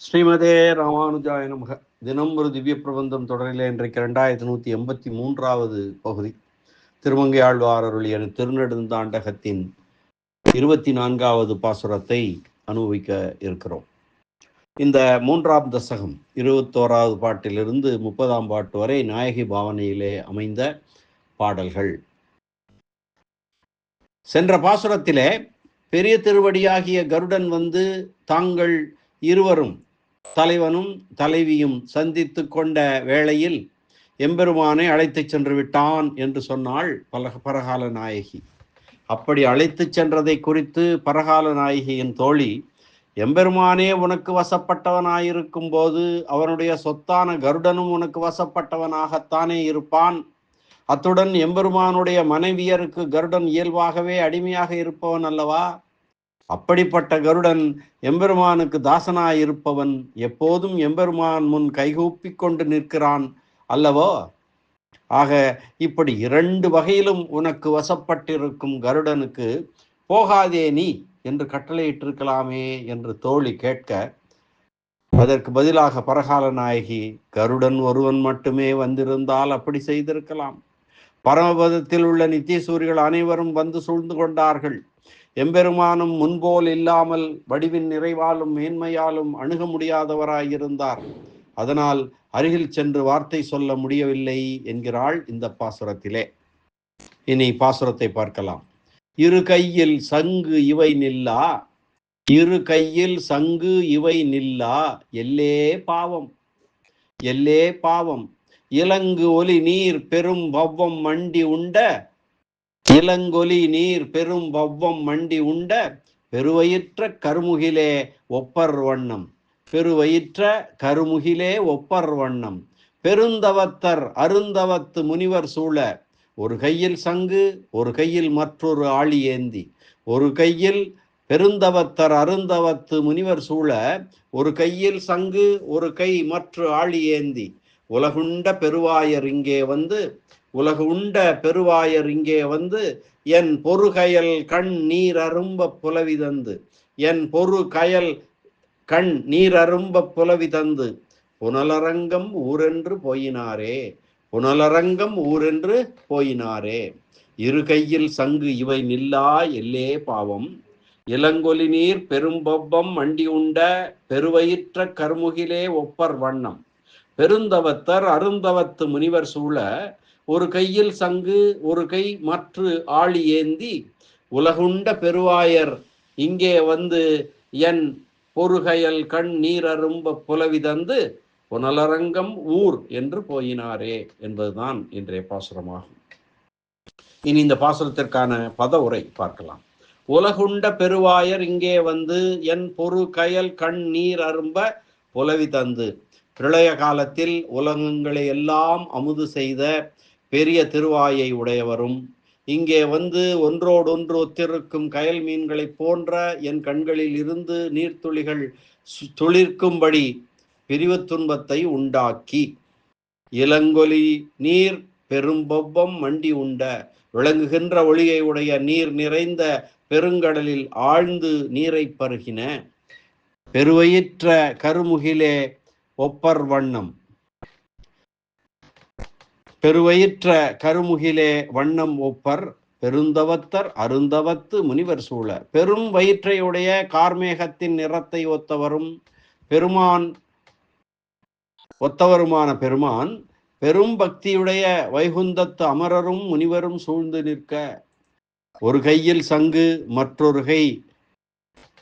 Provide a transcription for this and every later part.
ஸ்ரீமதே ராமானுஜாய நமக. தினம் ஒரு திவ்ய பிரபந்தம் தொடரில் இன்றைக்கு ரெண்டாயிரத்தி நூற்றி எண்பத்தி மூன்றாவது பகுதி. திருமங்கை ஆழ்வார் அருளிய திருநெடுந்தாண்டகத்தின் இருபத்தி நான்காவது பாசுரத்தை அனுபவிக்க இருக்கிறோம். இந்த மூன்றாம் தசகம் இருபத்தோராவது பாட்டிலிருந்து முப்பதாம் பாட்டு வரை நாயகி பாவனையிலே அமைந்த பாடல்கள். சென்ற பாசுரத்திலே பெரிய திருவடியாகிய கருடன் வந்து தாங்கள் இருவரும் தலைவனும் தலைவியும் சந்தித்து கொண்ட வேளையில் எம்பெருமானை அழைத்துச் சென்று விட்டான் என்று சொன்னாள் பல பரகால நாயகி. அப்படி அழைத்துச் சென்றதை குறித்து பரகால நாயகியின் தோழி எம்பெருமானே உனக்கு வசப்பட்டவனாயிருக்கும் போது அவனுடைய சொத்தான கருடனும் உனக்கு வசப்பட்டவனாகத்தானே இருப்பான். அத்துடன் எம்பெருமானுடைய மனைவியருக்கு கருடன் இயல்பாகவே அடிமையாக இருப்பவன் அல்லவா? அப்படிப்பட்ட கருடன் எம்பெருமானுக்கு தாசனாயிருப்பவன் எப்போதும் எம்பெருமான் முன் கைகூப்பி கொண்டு நிற்கிறான் அல்லவோ? ஆக இப்படி இரண்டு வகையிலும் உனக்கு வசப்பட்டிருக்கும் கருடனுக்கு போகாதே நீ என்று கட்டளையிட்டிருக்கலாமே என்று தோழி கேட்க அதற்கு பதிலாக பரகால நாயகி கருடன் ஒருவன் மட்டுமே வந்திருந்தால் அப்படி செய்திருக்கலாம். பரமபதத்தில் உள்ள நித்தியசூரிகள் அனைவரும் வந்து சூழ்ந்து கொண்டார்கள். எம்பெருமானும் முன்போல் இல்லாமல் வடிவின் நிறைவாலும் மேன்மையாலும் அணுக முடியாதவராயிருந்தார். அதனால் அருகில் சென்று வார்த்தை சொல்ல முடியவில்லை என்கிறாள் இந்த பாசுரத்திலே. இனி பாசுரத்தை பார்க்கலாம். இரு கையில் சங்கு இவை நில்லா இரு கையில் சங்கு இவை நில்லா எல்லே பாவம் எல்லே பாவம். இலங்கு ஒலி நீர் பெரும் பவ்வம் மண்டி உண்ட இளங்கொலி நீர் பெரும் வவ்வம் மண்டி உண்ட பெருவயிற்ற கருமுகிலே ஒப்பர் வண்ணம். பெருவயிற்ற கருமுகிலே ஒப்பர் வண்ணம். பெருந்தவத்தர் அருந்தவத்து முனிவர் சூழ ஒரு கையில் சங்கு ஒரு கையில் மற்றொரு ஆளி ஏந்தி. ஒரு கையில் பெருந்தவத்தர் அருந்தவத்து முனிவர் சூழ ஒரு கையில் சங்கு ஒரு கை மற்ற ஆளி ஏந்தி. உலகுண்ட பெருவாயர் இங்கே வந்து உலகு உண்ட பெருவாயர் இங்கே வந்து என் பொறுகயல் கண் நீர் அரும்ப புலவி தந்து. என் பொறு கயல் கண் நீர் அரும்ப புலவி தந்து. புனலரங்கம் ஊரென்று போயினாரே புனலரங்கம் ஊரென்று போயினாரே. இரு கையில் சங்கு இவை நில்லா எல்லே பாவம். இளங்கொலி நீர் பெரும்பொப்பம் மண்டி உண்ட பெருவயிற்ற கருமுகிலே ஒப்பர் வண்ணம். பெருந்தவத்தர் அருந்தவத்து முனிவர் சூழ ஒரு கையில் சங்கு ஒரு கை மற்ற ஆளி ஏந்தி உலகுண்ட பெருவாயர் இங்கே வந்து என் பொறுகையல் கண் நீரரும்ப புலவி தந்து புனலரங்கம் ஊர் என்று போயினாரே என்பதுதான் இன்றைய பாசுரமாகும். இனி இந்த பாசுரத்திற்கான பத உரை பார்க்கலாம். உலகுண்ட பெருவாயர் இங்கே வந்து என் பொறு கயல் கண் நீர் அரும்ப புலவி தந்து பிரளய காலத்தில் உலகங்களை எல்லாம் அமுது செய்த பெரிய திருவாயை உடையவரும். இங்கே வந்து ஒன்றோடொன்று ஒத்திருக்கும் கயல் மீன்களைப் போன்ற என் கண்களில் இருந்து நீர்த்துளிகள் துளிர்க்கும்படி பிரிவு துன்பத்தை உண்டாக்கி. இளங்கொலி நீர் பெரும்பொப்பம் மண்டி உண்ட விளங்குகின்ற ஒளியை உடைய நீர் நிறைந்த பெருங்கடலில் ஆழ்ந்து நீரை பருகின. பெருவயிற்ற கருமுகிலே ஒப்பர் வண்ணம். பெருவயிற்ற கருமுகிலே வண்ணம் ஒப்பர் பெருந்தவத்தர் அருந்தவத்து முனிவர் சூழ. பெரும் வயிற்றையுடைய கார்மேகத்தின் நிறத்தை ஒத்தவரும் பெருமான் ஒத்தவருமான பெருமான் பெரும் பக்தியுடைய வைகுந்தத்து அமரரும் முனிவரும் சூழ்ந்து நிற்க. ஒரு கையில் சங்கு மற்றொரு கை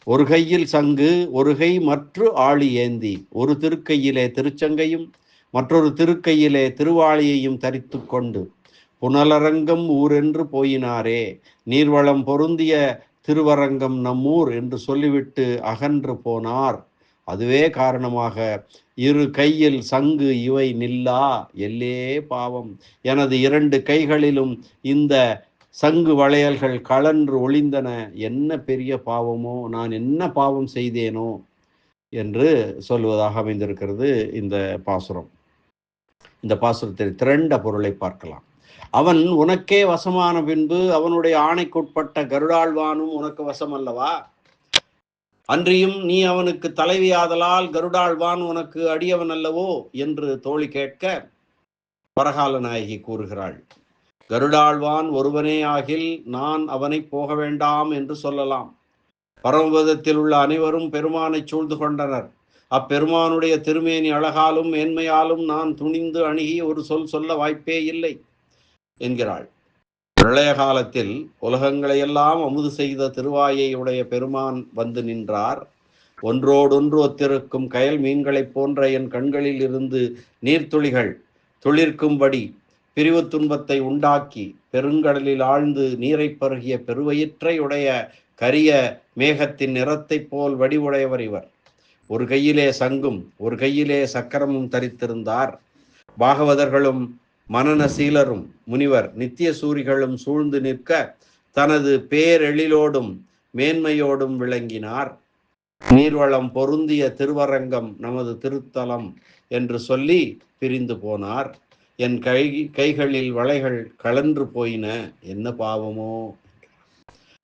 ஒரு கையில் சங்கு ஒரு கை மற்ற ஆளி ஏந்தி. ஒரு திருக்கையிலே திருச்சங்கையும் மற்றொரு திருக்கையிலே திருவாளியையும் தரித்து கொண்டு புனலரங்கம் ஊரென்று போயினாரே நீர்வளம் பொருந்திய திருவரங்கம் நம்மூர் என்று சொல்லிவிட்டு அகன்று போனார். அதுவே காரணமாக இரு கையில் சங்கு இவை நில்லா எல்லே பாவம். எனது இரண்டு கைகளிலும் இந்த சங்கு வளையல்கள் கலன்று ஒளிந்தன என்ன பெரிய பாவமோ நான் என்ன பாவம் செய்தேனோ என்று சொல்வதாக அமைந்திருக்கிறது இந்த பாசுரம். இந்த பாசுரத்தில் திரண்ட பொருளை பார்க்கலாம். அவன் உனக்கே வசமான பின்பு அவனுடைய ஆணைக்குட்பட்ட கருடாழ்வானும் உனக்கு வசம் அல்லவா அன்றியும் நீ அவனுக்கு தலைவியாதலால் கருடாழ்வான் உனக்கு அடியவன் அல்லவோ? என்று தோழி கேட்க பரகால நாயகி கூறுகிறாள். கருடாழ்வான் ஒருவனே ஆகில் நான் அவனை போக வேண்டாம் என்று சொல்லலாம். பரமபதத்தில் உள்ள அனைவரும் பெருமானை சூழ்ந்து கொண்டனர். அப்பெருமானுடைய திருமேனி அழகாலும் மேன்மையாலும் நான் துணிந்து அணுகி ஒரு சொல் சொல்ல வாய்ப்பே இல்லை என்கிறாள். பிரளய காலத்தில் உலகங்களையெல்லாம் அமுது செய்த திருவாயை உடைய பெருமான் வந்து நின்றார். ஒன்றோடொன்று ஒத்திருக்கும் கயல் மீன்களைப் போன்ற என் கண்களில் இருந்து நீர்த்துளிகள் துளிர்க்கும்படி பிரிவு துன்பத்தை உண்டாக்கி பெருங்கடலில் ஆழ்ந்து நீரை பருகிய பெருவயிற்றை உடைய கரிய மேகத்தின் நிறத்தைப் போல் வடிவுடையவர் இவர். ஒரு கையிலே சங்கும் ஒரு கையிலே சக்கரமும் தரித்திருந்தார். பாகவதர்களும் மனநசீலரும் முனிவர் நித்திய சூரிகளும் சூழ்ந்து நிற்க தனது பேரெழிலோடும் மேன்மையோடும் விளங்கினார். நீர்வளம் பொருந்திய திருவரங்கம் நமது திருத்தலம் என்று சொல்லி பிரிந்து போனார். என் கை கைகளில் வளைகள் கலன்று போயின. என்ன பாவமோ?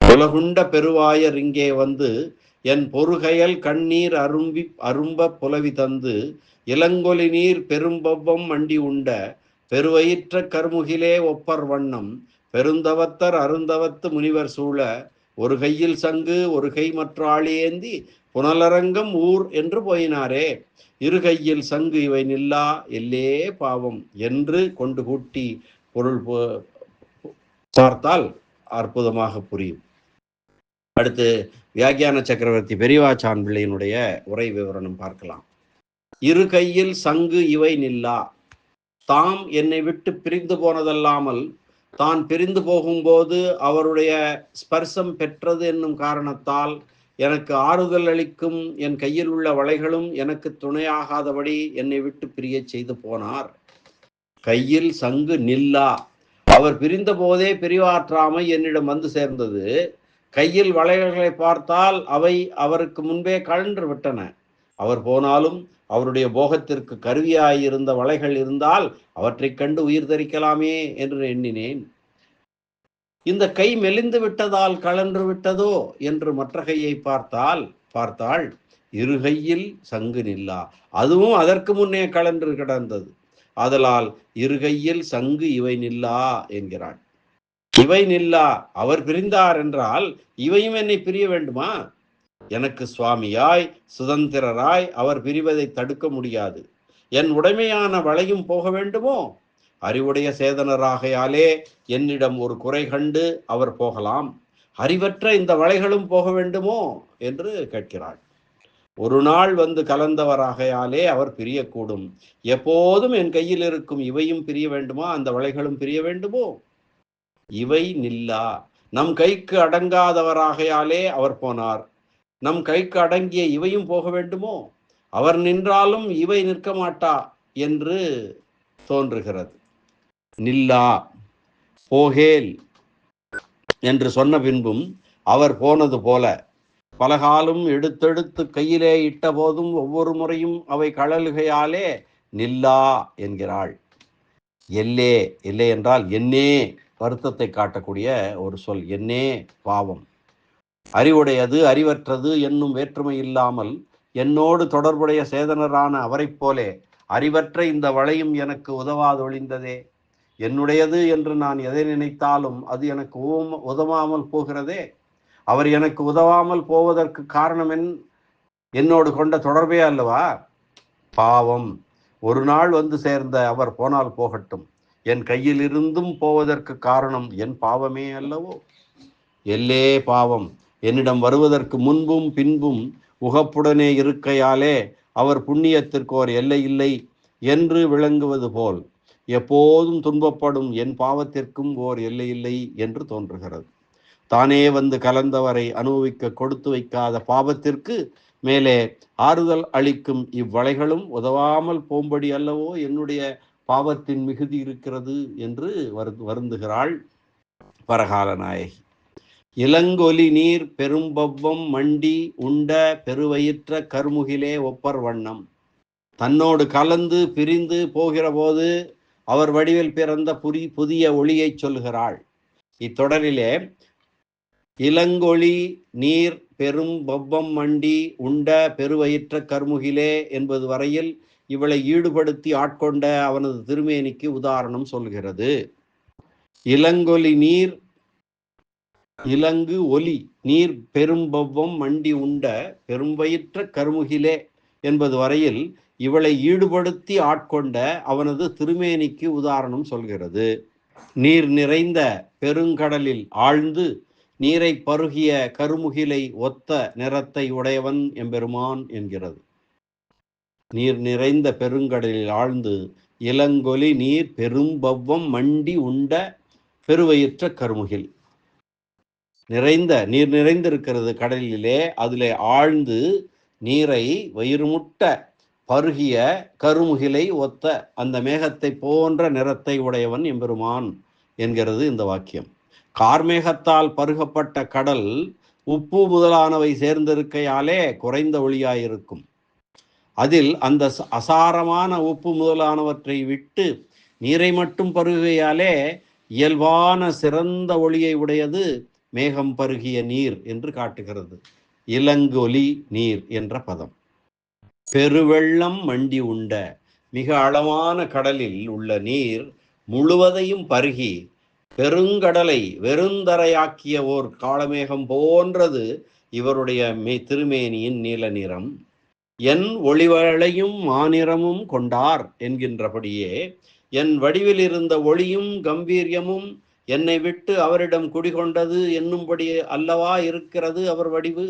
உலகுண்ட பெருவாயர் இங்கே வந்து என் பொறுகையல் கண்ணீர் அரும்பி அரும்ப புலவி தந்து இளங்கொலி நீர் பெரும்பவ்வம் மண்டி உண்ட பெருவயிற்ற கருமுகிலே ஒப்பர் வண்ணம் பெருந்தவத்தர் அருந்தவத்து முனிவர் சூழ ஒரு கையில் சங்கு ஒரு கை மற்ற ஆளியேந்தி புனலரங்கம் ஊர் என்று போயினாரே. இரு கையில் சங்கு இவை நில்லா எல்லே பாவம் என்று கொண்டு கூட்டி பொருள் பார்த்தால் அற்புதமாக புரியும். அடுத்து வியாக்கியான சக்கரவர்த்தி பெரியவாச்சான் பிள்ளையினுடைய உரை விவரணம் பார்க்கலாம். இரு கையில் சங்கு இவை நில்லா. தாம் என்னை விட்டு பிரிந்து போனதல்லாமல் தான் பிரிந்து போகும்போது அவருடைய ஸ்பர்சம் பெற்றது என்னும் காரணத்தால் எனக்கு ஆறுதல் அளிக்கும் என் கையில் உள்ள வளைகளும் எனக்கு துணையாகாதபடி என்னை விட்டு பிரிய செய்து போனார். கையில் சங்கு நில்லா. அவர் பிரிந்த போதே பிரிவாற்றாமை என்னிடம் வந்து சேர்ந்தது. கையில் வளையல்களை பார்த்தால் அவை அவருக்கு முன்பே கழன்று விட்டன. அவர் போனாலும் அவருடைய போகத்திற்கு கருவியாயிருந்த வலைகள் இருந்தால் அவற்றைக் கண்டு உயிர் தரிக்கலாமே என்று எண்ணினேன். இந்த கை மெலிந்து விட்டதால் கலன்று விட்டதோ என்று மற்ற கையை பார்த்தால் பார்த்தாள் இரு கையில் சங்கு நில்லா. அதுவும் அதற்கு முன்னே கலன்று கிடந்தது. ஆதலால் இரு கையில் சங்கு இவை நில்லா என்கிறாள் இவை நில்லா அவர் பிரிந்தார் என்றால் இவையும் என்னை பிரிய வேண்டுமா? எனக்கு சுவாமியாய் சுதந்திரராய் அவர் பிரிவதை தடுக்க முடியாது. என் உடைமையான வளையும் போக வேண்டுமோ? அறிவுடைய சேதனராகையாலே என்னிடம் ஒரு குறை கண்டு அவர் போகலாம். அறிவற்ற இந்த வளைகளும் போக வேண்டுமோ? என்று கேட்கிறாள். ஒரு நாள் வந்து கலந்தவராகையாலே அவர் பிரியக்கூடும். எப்போதும் என் கையில் இருக்கும் இவையும் பிரிய வேண்டுமா? அந்த வளைகளும் பிரிய வேண்டுமோ? இவை நில்லா. நம் கைக்கு அடங்காதவராகையாலே அவர் போனார். நம் கைக்கு அடங்கிய இவையும் போக வேண்டுமோ? அவர் நின்றாலும் இவை நிற்க மாட்டா என்று தோன்றுகிறது. நில்லா. போகேல் என்று சொன்ன பின்பும் அவர் போனது போல. பலகாலும் எடுத்தெடுத்து கையிலே இட்ட போதும் ஒவ்வொரு முறையும் அவை கழலுகையாலே நில்லா என்கிறாள். எல்லே. இல்லை என்றால் என்னே வருத்தத்தை காட்டக்கூடிய ஒரு சொல் என்னே பாவம். அறிவுடையது அறிவற்றது என்னும் வேற்றுமை இல்லாமல் என்னோடு தொடர்புடைய சேதனரான அவரைப் போலே அறிவற்ற இந்த வளையும் எனக்கு உதவாதொழிந்ததே என்னுடையது என்று நான் எதை நினைத்தாலும் அது எனக்கு உதவாமல் போகிறதே. அவர் எனக்கு உதவாமல் போவதற்கு காரணம் என் என்னோடு கொண்ட தொடர்பே அல்லவா? பாவம். ஒரு நாள் வந்து சேர்ந்த அவர் போனால் போகட்டும். என் கையிலிருந்தும் போவதற்கு காரணம் என் பாவமே அல்லவோ? எல்லே பாவம். என்னிடம் வருவதற்கு முன்பும் பின்பும் உகப்புடனே இருக்கையாலே அவர் புண்ணியத்திற்கு ஒரு எல்லை இல்லை என்று விளங்குவது போல் எப்போதும் துன்பப்படும் என் பாவத்திற்கும் ஓர் எல்லை இல்லை என்று தோன்றுகிறது. தானே வந்து கலந்தவரை அனுபவிக்க கொடுத்து வைக்காத பாவத்திற்கு மேலே ஆறுதல் அளிக்கும் இவ்வளைகளும் உதவாமல் போம்படி அல்லவோ? என்னுடைய பாவத்தின் மிகுதி இருக்கிறது என்று வரு வருந்துகிறாள் பரகால நாயகி. இளங்கொலி நீர் பெரும்பவ்வம் மண்டி உண்ட பெருவயிற்ற கருமுகிலே ஒப்பர் வண்ணம். தன்னோடு கலந்து பிரிந்து போகிற போது அவர் வடிவில் பிறந்த புரி புதிய ஒளியைச் சொல்கிறாள். இத்தொடரிலே இளங்கொளி நீர் பெரும் பவ்வம் மண்டி உண்ட பெருவயிற்ற கருமுகிலே என்பது வரையில் இவளை ஈடுபடுத்தி ஆட்கொண்ட அவனது திருமேனிக்கு உதாரணம் சொல்கிறது. இளங்கொலி நீர் இலங்கு ஒலி நீர் பெரும்பவ்வம் மண்டி உண்ட பெரும்பயிற்ற கருமுகிலே என்பது வரையில் இவளை ஈடுபடுத்தி ஆட்கொண்ட அவனது திருமேனிக்கு உதாரணம் சொல்கிறது. நீர் நிறைந்த பெருங்கடலில் ஆழ்ந்து நீரை பருகிய கருமுகிலை ஒத்த நிறத்தை உடையவன் எம்பெருமான் என்கிறது. நீர் நிறைந்த பெருங்கடலில் ஆழ்ந்து இளங்கொலி நீர் பெரும்பவ்வம் மண்டி உண்ட பெருவயிற்ற கருமுகில். நிறைந்த நீர் நிறைந்திருக்கிறது கடலிலே அதிலே ஆழ்ந்து நீரை வயிறுமுட்ட பருகிய கருமுகிலை ஒத்த அந்த மேகத்தை போன்ற நிறத்தை உடையவன் எம்பெருமான் என்கிறது இந்த வாக்கியம். கார்மேகத்தால் பருகப்பட்ட கடல் உப்பு முதலானவை சேர்ந்திருக்கையாலே குறைந்த ஒளியாயிருக்கும். அதில் அந்த அசாரமான உப்பு முதலானவற்றை விட்டு நீரை மட்டும் பருகையாலே இயல்பான சிறந்த ஒளியை உடையது மேகம் பருகிய நீர் என்று காட்டுகிறது. இளங்கொலி நீர் என்ற பதம். பெருவெள்ளம் மண்டி உண்ட மிக அளவான கடலில் உள்ள நீர் முழுவதையும் பருகி பெருங்கடலை வெறுந்தரையாக்கிய ஓர் காளமேகம் போன்றது இவருடைய மே திருமேனியின் நீல நிறம். என் ஒளிவளையும் மாநிறமும் கொண்டார் என்கின்றபடியே என் வடிவில் இருந்த ஒளியும் கம்பீரியமும் என்னை விட்டு அவரிடம் குடிகொண்டது என்னும்படி அல்லவா இருக்கிறது அவர் வடிவு?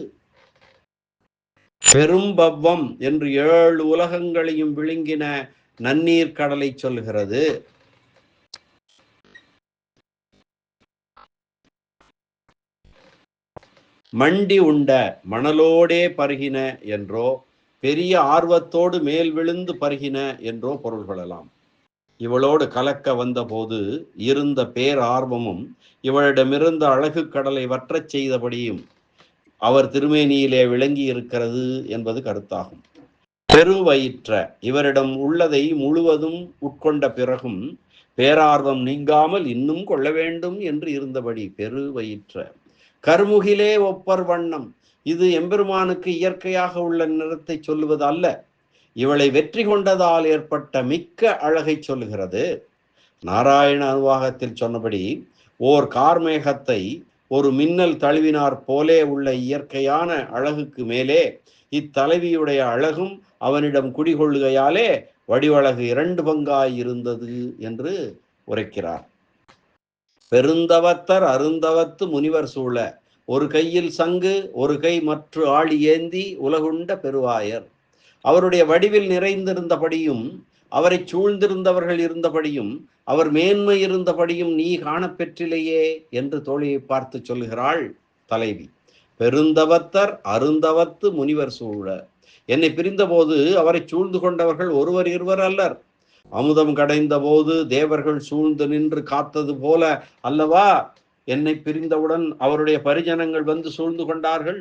பெரும்பவ்வம் என்று ஏழு உலகங்களையும் விழுங்கின நன்னீர் கடலை சொல்கிறது மண்டி உண்ட மணலோடே பருகின என்றோ பெரிய ஆர்வத்தோடு மேல் விழுந்து பருகின என்றோ பொருள் கொள்ளலாம். இவளோடு கலக்க வந்தபோது இருந்த பேர் ஆர்வமும் இவளிடமிருந்த அழகு கடலை வற்றச் செய்தபடியும் அவர் திருமேனியிலே விளங்கி இருக்கிறது என்பது கருத்தாகும். பெருவயிற்ற இவரிடம் உள்ளதை முழுவதும் உட்கொண்ட பிறகும் பேரார்வம் நீங்காமல் இன்னும் கொள்ள வேண்டும் என்று இருந்தபடி பெருவயிற்ற. கருமுகிலே ஒப்பர் வண்ணம் இது எம்பெருமானுக்கு இயற்கையாக உள்ள நிறத்தை சொல்லுவது அல்ல. இவளை வெற்றி கொண்டதால் ஏற்பட்ட மிக்க அழகை சொல்லுகிறது. நாராயண அனுவாகத்தில் சொன்னபடி ஓர் கார்மேகத்தை ஒரு மின்னல் தழுவினார் போலே உள்ள இயற்கையான அழகுக்கு மேலே இத்தலைவியுடைய அழகும் அவனிடம் குடிகொள்ளுகையாலே வடிவழகு இரண்டு பங்காய் இருந்தது என்று உரைக்கிறார். பெருந்தவத்தர் அருந்தவத்து முனிவர் சூழ ஒரு கையில் சங்கு ஒரு கை மற்ற ஆளி ஏந்தி உலகுண்ட பெருவாயர். அவருடைய வடிவில் நிறைந்திருந்தபடியும் அவரை சூழ்ந்திருந்தவர்கள் இருந்தபடியும் அவர் மேன்மை இருந்தபடியும் நீ காணப்பெற்றிலேயே என்று தோழியை பார்த்து சொல்கிறாள் தலைவி. பெருந்தவத்தர் அருந்தவத்து முனிவர் சூழ. என்னை பிரிந்தபோது அவரை சூழ்ந்து கொண்டவர்கள் ஒருவர் இருவர் அல்லர். அமுதம் கடைந்த போது தேவர்கள் சூழ்ந்து நின்று காத்தது போல அல்லவா? என்னை பிரிந்தவுடன் அவருடைய பரிஜனங்கள் வந்து சூழ்ந்து கொண்டார்கள்.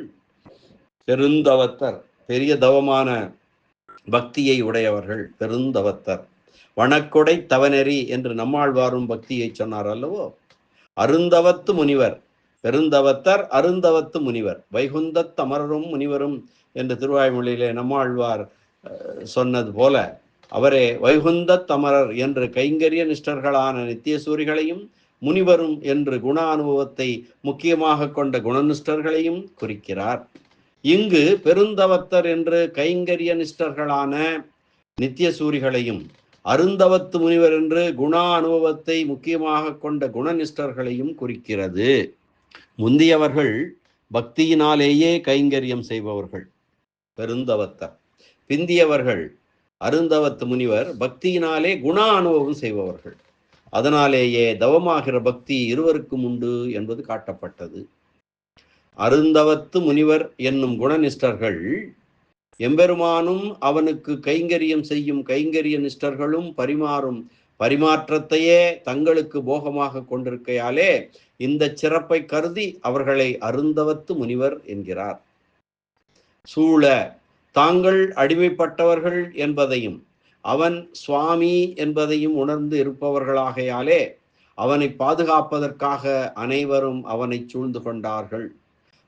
பெருந்தவத்தர் பெரிய தவமான பக்தியை உடையவர்கள் பெருந்தவத்தர். வணக்கொடை தவநெறி என்று நம்மாழ்வாரும் பக்தியை சொன்னார் அல்லவோ? அருந்தவத்து முனிவர் பெருந்தவத்தர் அருந்தவத்து முனிவர் வைகுந்தத் தமரரும் முனிவரும் என்று திருவாய்மொழியிலே நம்மாழ்வார் சொன்னது போல அவரே வைகுந்தத்தமரர் என்று கைங்கரிய நிஷ்டர்களான நித்தியசூரிகளையும் முனிவரும் என்று குண அனுபவத்தை முக்கியமாக கொண்ட குணநிஷ்டர்களையும் குறிக்கிறார். இங்கு பெருந்தவத்தர் என்று கைங்கரிய நிஷ்டர்களான நித்தியசூரிகளையும் அருந்தவத்து முனிவர் என்று குண அனுபவத்தை முக்கியமாக கொண்ட குணநிஷ்டர்களையும் குறிக்கிறது. முந்தியவர்கள் பக்தியினாலேயே கைங்கரியம் செய்பவர்கள் பெருந்தவத்தர். பிந்தியவர்கள் அருந்தவத்து முனிவர் பக்தியினாலே குண அனுபவம் செய்பவர்கள். அதனாலேயே தவமாகிற பக்தி இருவருக்கும் உண்டு என்பது காட்டப்பட்டது. அருந்தவத்து முனிவர் என்னும் குணநிஷ்டர்கள் எம்பெருமானும் அவனுக்கு கைங்கரியம் செய்யும் கைங்கரிய நிஷ்டர்களும் பரிமாறும் பரிமாற்றத்தையே தங்களுக்கு போகமாக கொண்டிருக்கையாலே இந்த சிறப்பை கருதி அவர்களை அருந்தவத்து முனிவர் என்கிறார். சூழ தாங்கள் அடிமைப்பட்டவர்கள் என்பதையும் அவன் சுவாமி என்பதையும் உணர்ந்து இருப்பவர்களாகையாலே அவனை பாதுகாப்பதற்காக அனைவரும் அவனை சூழ்ந்து கொண்டார்கள்.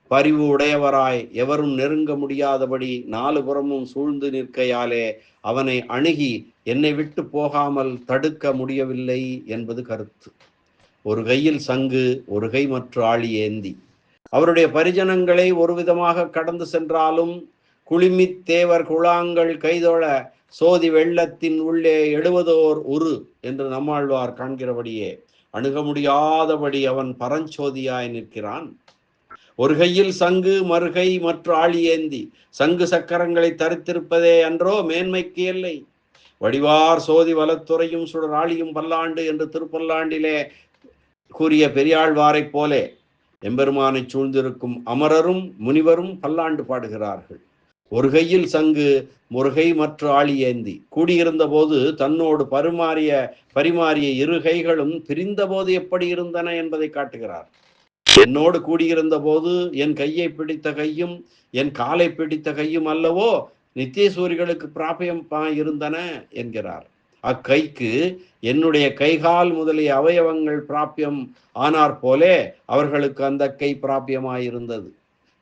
பரிவு உடையவராய் எவரும் நெருங்க முடியாதபடி நாலு புறமும் சூழ்ந்து நிற்கையாலே அவனை அணுகி என்னை விட்டு போகாமல் தடுக்க முடியவில்லை என்பது கருத்து. ஒரு கையில் சங்கு ஒரு கை மற்ற ஆளி ஏந்தி. அவருடைய பரிஜனங்களை ஒரு விதமாக கடந்து சென்றாலும் குளிமித் தேவர் குழாங்கள் கைதொழ சோதி வெள்ளத்தின் உள்ளே எழுவதோர் உரு என்று நம்மாழ்வார் காண்கிறபடியே அணுக முடியாதபடி அவன் பரஞ்சோதியாய் நிற்கிறான். ஒரு கையில் சங்கு மறுகை மற்ற ஆழியேந்தி ஏந்தி சங்கு சக்கரங்களை தரித்திருப்பதே அன்றோ மேன்மைக்கு இல்லை. வடிவார் சோதி வலத்துறையும் சுடர் ஆளியும் பல்லாண்டு என்று திருப்பல்லாண்டிலே கூறிய பெரியாழ்வாரைப் போலே எம்பெருமானை சூழ்ந்திருக்கும் அமரரும் முனிவரும் பல்லாண்டு பாடுகிறார்கள். ஒரு கையில் சங்கு முருகை மற்ற ஆளி ஏந்தி. கூடியிருந்த போது தன்னோடு பரிமாறிய பரிமாறிய இரு கைகளும் பிரிந்த போது எப்படி இருந்தன என்பதை காட்டுகிறார். என்னோடு கூடியிருந்த போது என் கையை பிடித்த கையும் என் காலை பிடித்த கையும் அல்லவோ நித்தியசூரிகளுக்கு பிராபியம் இருந்தன என்கிறார். அக்கைக்கு என்னுடைய கைகால் முதலிய அவயவங்கள் பிராபியம் ஆனார் போலே அவர்களுக்கு அந்த கை பிராபியமாயிருந்தது.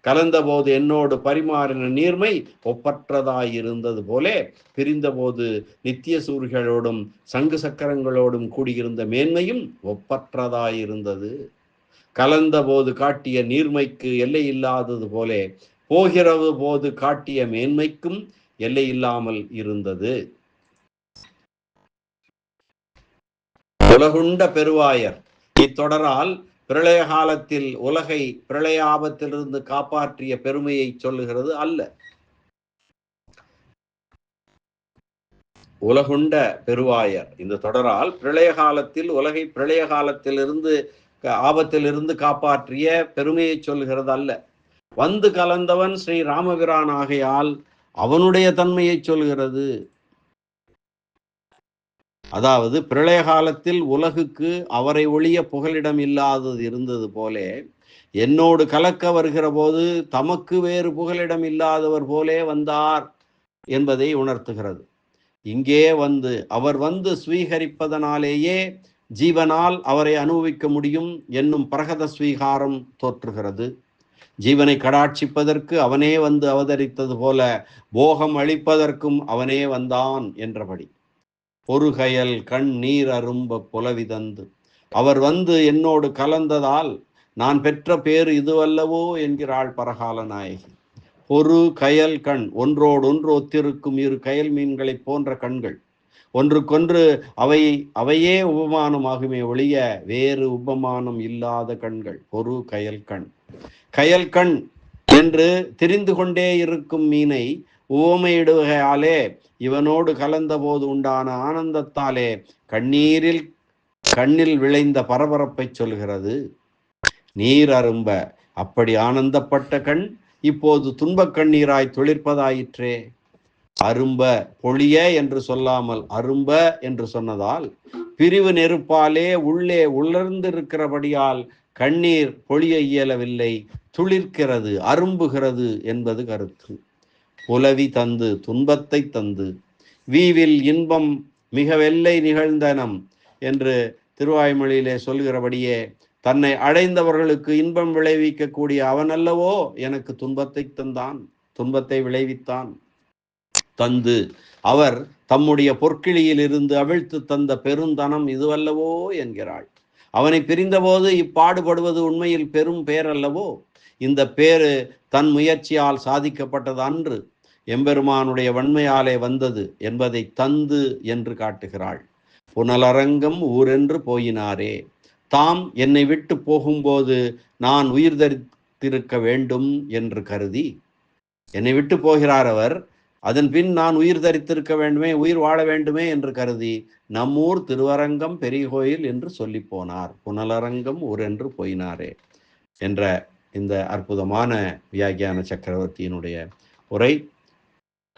கலந்தபோது என்னோடு பரிமாறின நீர்மை ஒப்பற்றதாயிருந்தது போலே பிரிந்தபோது நித்திய சூரிகளோடும் சங்கு சக்கரங்களோடும் கூடியிருந்த மேன்மையும் ஒப்பற்றதாயிருந்தது. கலந்தபோது காட்டிய நீர்மைக்கு எல்லை இல்லாதது போலே போகிறது போது காட்டிய மேன்மைக்கும் எல்லை இல்லாமல் இருந்தது. உலகுண்ட பெருவாயர் இத்தொடரால் பிரளய காலத்தில் உலகை பிரளய ஆபத்திலிருந்து காப்பாற்றிய பெருமையை சொல்லுகிறது அல்ல. உலகுண்ட பெருவாயர் இந்த தொடரால் பிரளய காலத்தில் உலகை பிரளய காலத்திலிருந்து ஆபத்திலிருந்து காப்பாற்றிய பெருமையை சொல்லுகிறது அல்ல. வந்து கலந்தவன் ஸ்ரீ ராமபிரான் ஆகையால் அவனுடைய தன்மையை சொல்கிறது. அதாவது பிரளய காலத்தில் உலகுக்கு அவரை ஒழிய புகலிடம் இல்லாதது இருந்தது போலே என்னோடு கலக்க வருகிற போது தமக்கு வேறு புகலிடம் இல்லாதவர் போலே வந்தார் என்பதை உணர்த்துகிறது. இங்கே வந்து அவர் வந்து ஸ்வீகரிப்பதனாலேயே ஜீவனால் அவரை அனுபவிக்க முடியும் என்னும் பிரகத ஸ்வீகாரம் தோற்றுகிறது. ஜீவனை கடாட்சிப்பதற்கு அவனே வந்து அவதரித்தது போல போகம் அளிப்பதற்கும் அவனே வந்தான் என்றபடி. பொறுகயல் கண் நீர் அரும்ப புலவி தந்து. அவர் வந்து என்னோடு கலந்ததால் நான் பெற்ற பேர் இதுவல்லவோ என்கிறாள் பரகால நாயகி. பொறு கயல் கண் ஒன்றோடு ஒன்று ஒத்திருக்கும் இரு கயல் மீன்களைப் போன்ற கண்கள். ஒன்றுக்கொன்று அவை அவையே உபமானமாகுமே ஒழிய வேறு உபமானம் இல்லாத கண்கள். பொறு கயல் கண். கயல் கண் என்று தெரிந்து கொண்டே இருக்கும் மீனை உவமையிடுகையாலே இவனோடு கலந்தபோது உண்டான ஆனந்தத்தாலே கண்ணீரில் கண்ணில் விளைந்த பரபரப்பை சொல்கிறது. நீர் அரும்ப அப்படி ஆனந்தப்பட்ட கண் இப்போது துன்பக் கண்ணீராய் துளிர்ப்பதாயிற்றே. அரும்ப பொழிய என்று சொல்லாமல் அரும்ப என்று சொன்னதால் பிரிவு நெருப்பாலே உள்ளே உலர்ந்திருக்கிறபடியால் கண்ணீர் பொழிய இயலவில்லை துளிர்க்கிறது அரும்புகிறது என்பது கருத்து. புலவி தந்து துன்பத்தை தந்து வீவில் இன்பம் மிக வெள்ளை நிகழ்ந்தனம் என்று திருவாய்மொழியிலே சொல்கிறபடியே தன்னை அடைந்தவர்களுக்கு இன்பம் விளைவிக்கக்கூடிய அவன் அல்லவோ எனக்கு துன்பத்தை தந்தான் துன்பத்தை விளைவித்தான். தந்து அவர் தம்முடைய பொற்கிளியில் இருந்து அவிழ்த்து தந்த பெருந்தனம் இதுவல்லவோ என்கிறாள். அவனை பிரிந்தபோது இப்பாடுபடுவது உண்மையில் பெரும் பேரல்லவோ? இந்த பேரு தன் முயற்சியால் சாதிக்கப்பட்டது அன்று எம்பெருமானுடைய வன்மையாலே வந்தது என்பதை தந்து என்று காட்டுகிறாள். புனலரங்கம் ஊரென்று போயினாரே. தாம் என்னை விட்டு போகும்போது நான் உயிர் தரித்திருக்க வேண்டும் என்று கருதி என்னை விட்டு போகிறார் அவர். அதன் பின் நான் உயிர் தரித்திருக்க வேண்டுமே உயிர் வாழ வேண்டுமே என்று கருதி நம்மூர் திருவரங்கம் பெரிய கோயில் என்று சொல்லி போனார். புனலரங்கம் ஊரென்று போயினாரே என்ற இந்த அற்புதமான வியாகியான சக்கரவர்த்தியினுடைய உரை.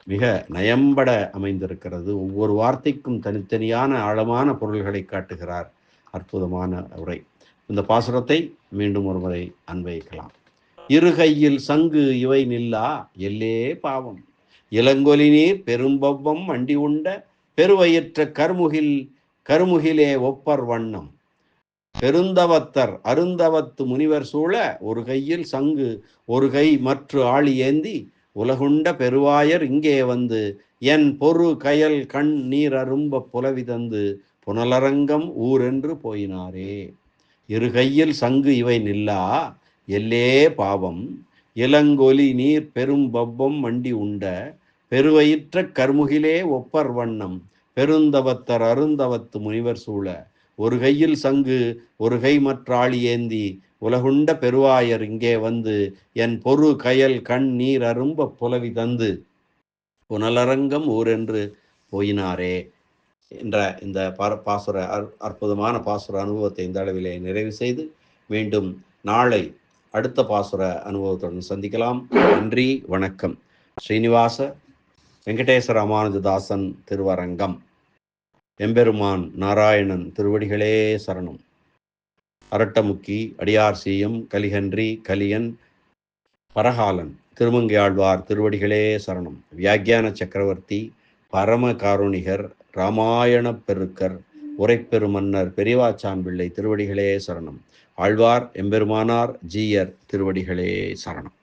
மிக நயம்பட அமைந்திருக்கிறது. ஒவ்வொரு வார்த்தைக்கும் தனித்தனியான ஆழமான பொருள்களை காட்டுகிறார் அற்புதமான உரை. இந்த பாசுரத்தை மீண்டும் ஒரு முறை அன்வைக்கலாம் இருகையில் சங்கு இவை நில்லா எல்லே பாவம். இளங்கொலி நீர் பெரும்பவ்வம் வண்டி உண்ட பெருவயிற்ற கருமுகில் கருமுகிலே ஒப்பர் வண்ணம். பெருந்தவத்தர் அருந்தவத்து முனிவர் சூழ ஒரு கையில் சங்கு ஒரு கை மற்ற ஆளி ஏந்தி உலகுண்ட பெருவாயர் இங்கே வந்து என் பொறு கயல் கண் நீர் அரும்ப புலவி தந்து புனலரங்கம் ஊரென்று போயினாரே. இரு கையில் சங்கு இவை நில்லா எல்லே பாவம் இளங்கொலி நீர் பெரும் பவ்வம் மண்டி உண்ட பெருவயிற்ற கர்முகிலே ஒப்பர் வண்ணம் பெருந்தவத்தர் அருந்தவத்து முனிவர் சூழ ஒரு கையில் சங்கு ஒரு கை மற்றாளி ஏந்தி உலகுண்ட பெருவாயர் இங்கே வந்து என் பொறு கயல் கண் நீர் அரும்ப புலவி தந்து புனலரங்கம் ஊரென்று போயினாரே என்ற இந்த பா- பாசுர அற்புதமான பாசுர அனுபவத்தை இந்த அளவிலே நிறைவு செய்து மீண்டும் நாளை அடுத்த பாசுர அனுபவத்துடன் சந்திக்கலாம். நன்றி வணக்கம். ஸ்ரீனிவாச வெங்கடேஸ்வர ராமானுஜதாசன் திருவரங்கம். எம்பெருமான் நாராயணன் திருவடிகளே சரணம். அரட்டமுக்கி அடியார் சீயம் கலிகன்றி கலியன் பரகாலன் திருமங்கையாழ்வார் திருவடிகளே சரணம். வியாக்கியான சக்கரவர்த்தி பரம காருணிகர் ராமாயணப் பெருக்கர் உரைப்பெருமன்னர் பெரியவாச்சாம்பிள்ளை திருவடிகளே சரணம். ஆழ்வார் எம்பெருமானார் ஜீயர் திருவடிகளே சரணம்.